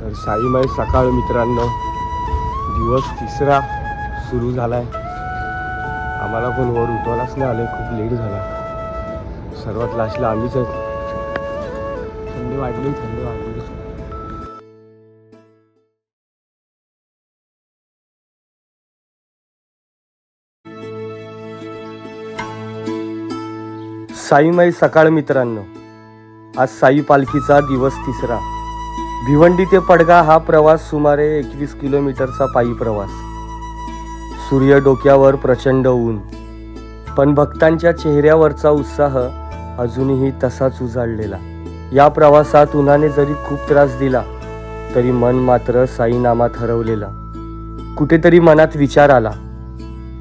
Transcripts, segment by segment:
तर साईमाई सकाळ मित्रांनो. दिवस तिसरा सुरू झालाय. आम्हाला पण वर उठवायलाच नाही आले खूप लेट झाला. सर्वात लास्टला आम्हीच आहे. थंडी वाढली थंडी वाढली. साईमाई सकाळ मित्रांनो. आज साई पालखीचा दिवस तिसरा. भिवंडी ते पडगा हा प्रवास सुमारे एकवीस किलोमीटरचा पायी प्रवास. सूर्य डोक्यावर प्रचंड ऊन. पण भक्तांच्या चेहऱ्यावरचा उत्साह अजूनही तसाच उजाडलेला या प्रवासात उन्हाने जरी खूप त्रास दिला तरी मन मात्र साईनामात हरवलेलं कुठेतरी मनात विचार आला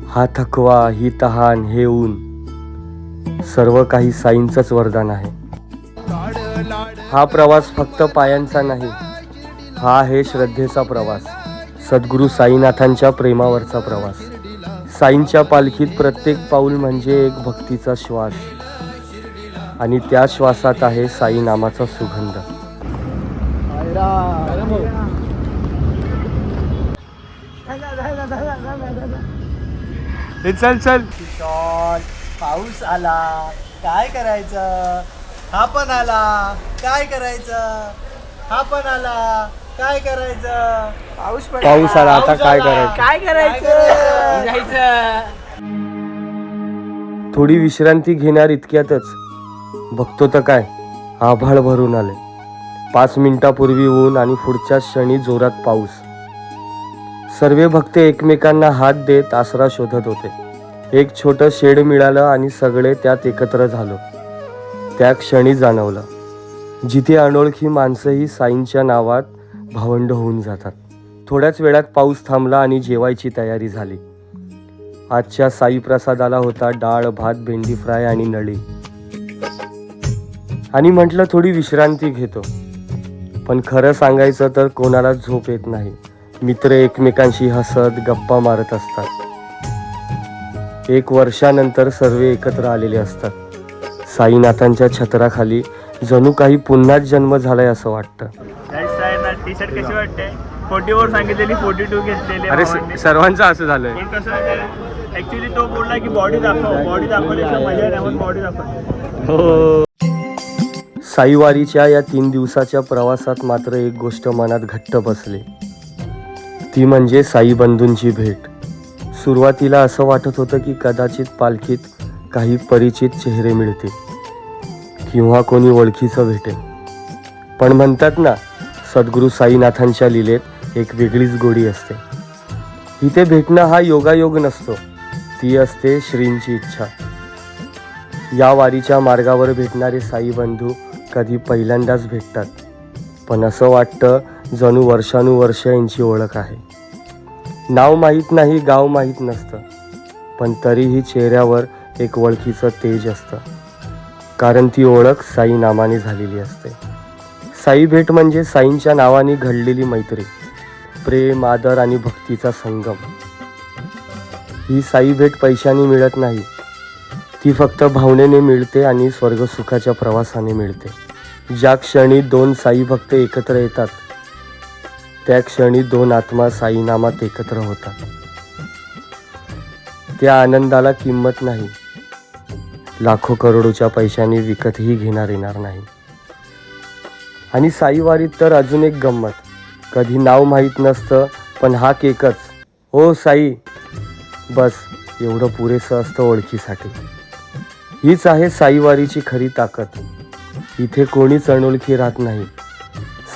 हा थकवा ही तहान हे ऊन. सर्व काही साईंचंच वरदान आहे. हा प्रवास फक्त पायांचा नाही हा आहे श्रद्धेचा प्रवास. सद्गुरू साईनाथांच्या प्रेमावरचा प्रवास. साईंच्या पालखीत प्रत्येक पाऊल म्हणजे एक भक्तीचा श्वास. आणि त्या श्वासात आहे साई नामाचा सुगंध. चल चल. पाऊस आला. काय करायचं? हा पण आला. काय करायचं? हा पण आला. काय करायचं? पाऊस पाऊस आला. आता काय करायचं? काय करायचं? जायचं. थोडी विश्रांती घेणार इतक्यातच. बघतो तर काय. आभाळ भरून आले पाच मिनिटापूर्वी ऊन आणि पुढच्या क्षणी जोरात पाऊस. सर्व भक्त एकमेकांना हात देत आसरा शोधत होते. एक छोटं शेड मिळालं आणि सगळे त्यात एकत्र झालो. त्या क्षणी जाणवलं. जिथे अनोळखी माणसंही साईंच्या नावात भावंड होऊन जातात. थोड्याच वेळात पाऊस थांबला आणि जेवायची तयारी झाली. आजच्या साई प्रसादाला होता डाळ भात भेंडी फ्राय आणि नळी. आणि म्हटलं थोडी विश्रांती घेतो. पण खरं सांगायचं तर कोणाला झोप येत नाही. मित्र एकमेकांशी हसत गप्पा मारत असतात. एक वर्षानंतर सर्व एकत्र आलेले असतात. साईनाथांच्या छत्राखाली जणू काही पुन्हाच जन्म झालाय असं वाटतं. टी शर्ट कशी वाटते? फोर्टी फोर सांगितलेली फोर्टी टू घेतलेली आहे भावांनी. सर्वांचं असं झालंय. पण कसं ऍक्च्युली तो बोलला की बॉडी दाखव बॉडी दाखवली तर मजा नाही म्हणून बॉडी दाखव. हो साईवारीच्या या तीन दिवसाच्या प्रवासात मात्र एक गोष्ट मनात घट्ट बसली. ती म्हणजे साई बंधूंची भेट. सुरुवातीला असं वाटत होतं की कदाचित पालखीत काही परिचित चेहरे मिळतील. किंवा कोणी ओळखीचं भेटेल. पण म्हणतात ना सद्गुरू साईनाथांच्या लिलेत एक वेगळीच गोडी असते. इथे भेटणं हा योगायोग नसतो ती असते श्रींची इच्छा. या वारीच्या मार्गावर भेटणारे साई बंधू कधी पहिल्यांदाच भेटतात पण असं वाटतं जणू वर्षानुवर्ष यांची ओळख आहे. नाव माहीत नाही गाव माहीत नसतं पण तरीही चेहऱ्यावर एक ओळखीचं तेज असतं. कारण ती ओळख साई नामाने झालेली असते. साई भेट म्हणजे साईंच्या नावाने घडलेली मैत्री प्रेम आदर आणि भक्तीचा संगम. ही साई भेट पैशाने मिळत नाही. ती फक्त भावनेने मिळते आणि स्वर्गसुखाच्या प्रवासाने मिळते. ज्या क्षणी दोन साई भक्त एकत्र येतात त्या क्षणी दोन आत्मा साईनामात एकत्र होतात. त्या आनंदाला किंमत नाही. लाखो करोडोच्या पैशाने विकतही घेणार येणार नाही. आणि साईवारीत तर अजून एक गंमत. कधी नाव माहीत नसतं पण हा केकच. हो साई. बस एवढं पुरेसं असतं ओळखीसाठी. हीच आहे साईवारीची खरी ताकद. इथे कोणीच अनोळखी राहत नाही.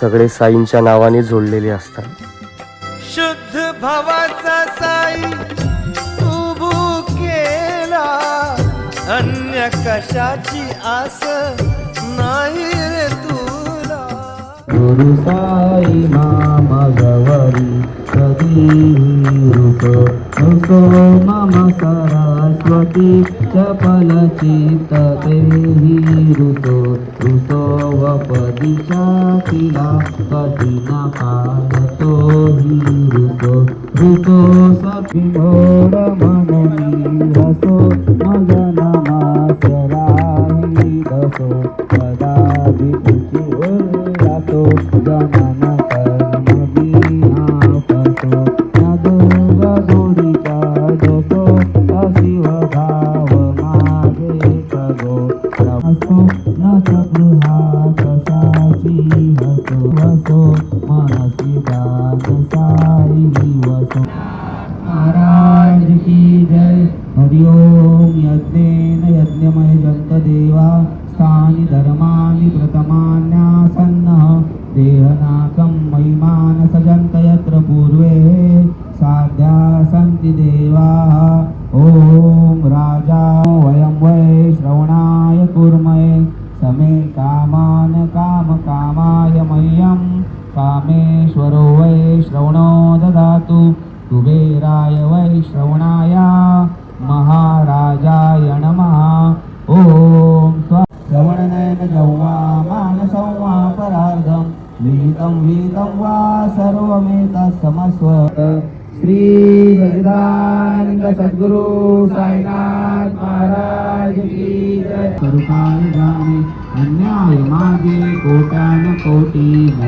सगळे साईंच्या नावाने जोडलेले असतात. शुद्ध भावाचा साई. अन्य कशाची आस नाही रे तुला. गुरु साई मामा गवरी कधी रूप असो मम सरस्वती चपल चित देही ऋतो ऋतो वपदिशा तिला कधी न पालतो ही ऋतो ऋतो सखी मन रसो.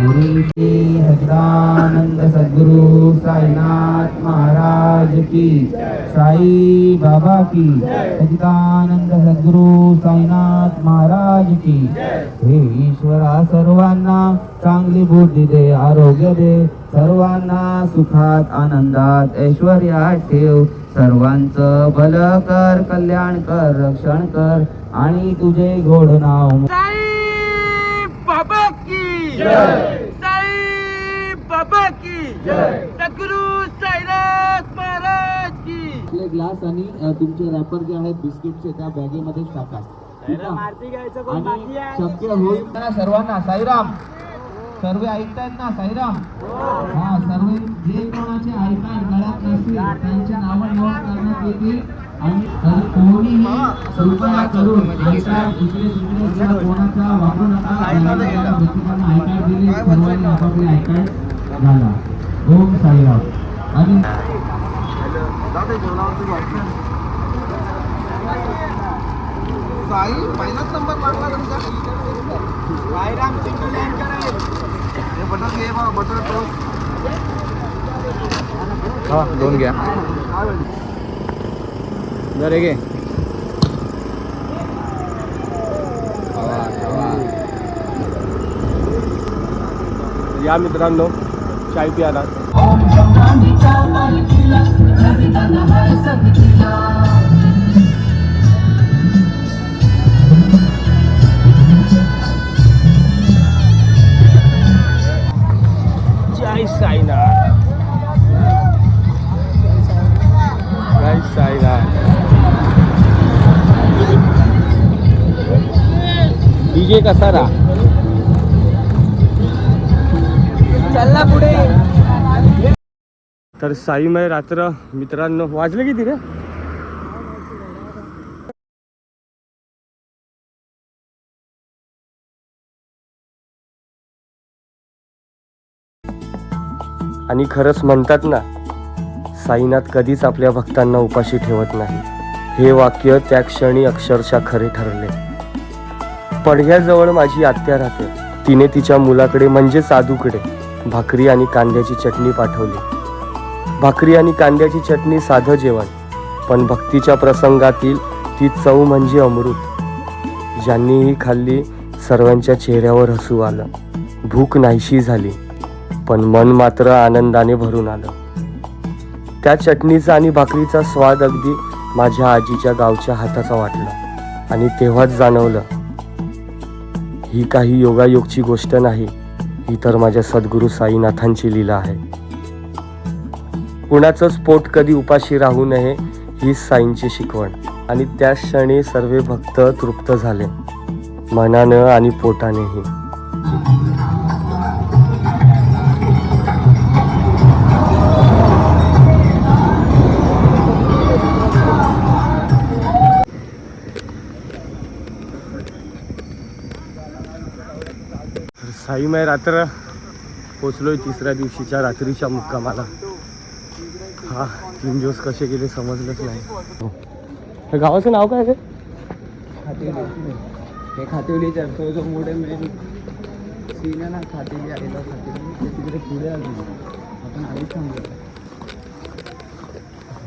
गुरु मोरे सद्गुरु साईनाथ महाराज की साई बाबा की सच्चिदानंद सद्गुरु साईनाथ महाराज की हे ईश्वरा सर्वांना चांगली बुद्धी दे आरोग्य दे सर्वांना सुखात आनंदात ऐश्वर्यात ठेव सर्वांचं भल कर कल्याण कर रक्षण कर आणि तुझे गोड नाव बाबा साई बाबा की सद्गुरु साईनाथ महाराज की. आपले ग्लास आणि अ, तुमचे रॅपर जे आहेत बिस्किटचे त्या बॅगेमध्येच टाका. ठीक आणि शक्य होईल ना सर्वांना साईराम. सर्व ऐकतायत ना साईराम? हा सर्व जे कोणाचे ऐकाय गळ्यात नसतील त्यांचे नावं नोंद करण्यात येतील. आणि तर कोणीही कृपया करून ऐकाय इकडे तिकडे किंवा कोणाचा वापरू नका ज्यांना प्रत्येकानं ऐकाय दिले सर्वांनी आपापले ऐकाय घाला ओम साईराम. आणि साईराम सिंगल लाईन करायचं हा दोन घ्या. बरे गे या मित्रांनो चाय प्याला चाय साईनाथ डीजे कसा रा चला पुढे. तर साईमय रात्र मित्रांनो वाजले किती रे? आणि खरंच म्हणतात ना साईनाथ कधीच आपल्या भक्तांना उपाशी ठेवत नाही. हे वाक्य त्या क्षणी अक्षरशः खरे ठरले. पडघ्याजवळ माझी आत्या राहते. तिने तिच्या मुलाकडे म्हणजे साधूकडे भाकरी आणि कांद्याची चटणी पाठवली. भाकरी आणि कांद्याची चटणी साधं जेवण पण भक्तीच्या प्रसंगातील ती चव म्हणजे अमृत. ज्यांनीही खाल्ली सर्वांच्या चेहऱ्यावर हसू आलं. भूक नाहीशी झाली पण मन मात्र आनंदाने भरून आलं. त्या चटणीचा आणि भाकरीचा स्वाद अगदी माझ्या आजीच्या गावच्या हाताचा वाटला आणि तेव्हाच जाणवलं ही काही योगायोगची गोष्ट नाही ही तर माझ्या सद्गुरू साईनाथांची लीला आहे. कुणाचंच पोट कधी उपाशी राहू नये ही साईंची शिकवण. आणि त्या क्षणी सर्व भक्त तृप्त झाले मनानं आणि पोटानेही. तर साईमय रात्र पोचलोय तिसऱ्या दिवशीच्या रात्रीच्या मुक्कामाला. हा तीन दिवस कसे गेले समजलंच नाही. गावाचं नाव काय आहे हे खातेवलीचा तो जो मोठे मेन सीन आहे ना खातेली आलेला तिकडे पुढे आली आपण आधीच सांगितलं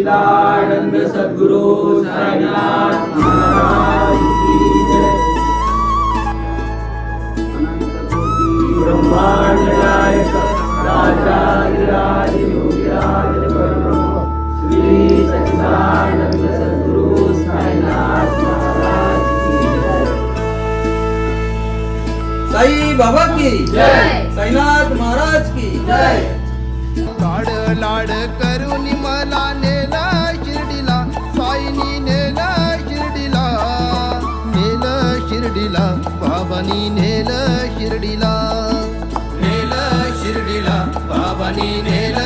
सच्चिदानंद सद्गुरु साईनाथ महाराज की जय। ब्रह्मांड नायक राजाधिराज योगिराज परब्रह्म श्री सच्चिदानंद सद्गुरु साईनाथ महाराज की जय। साई बाबा की जय. साईनाथ महाराज की जय। लाड लाड करून मला बाबानी नेल शिर्डीला नेल शिर्डीला बाबानी नेल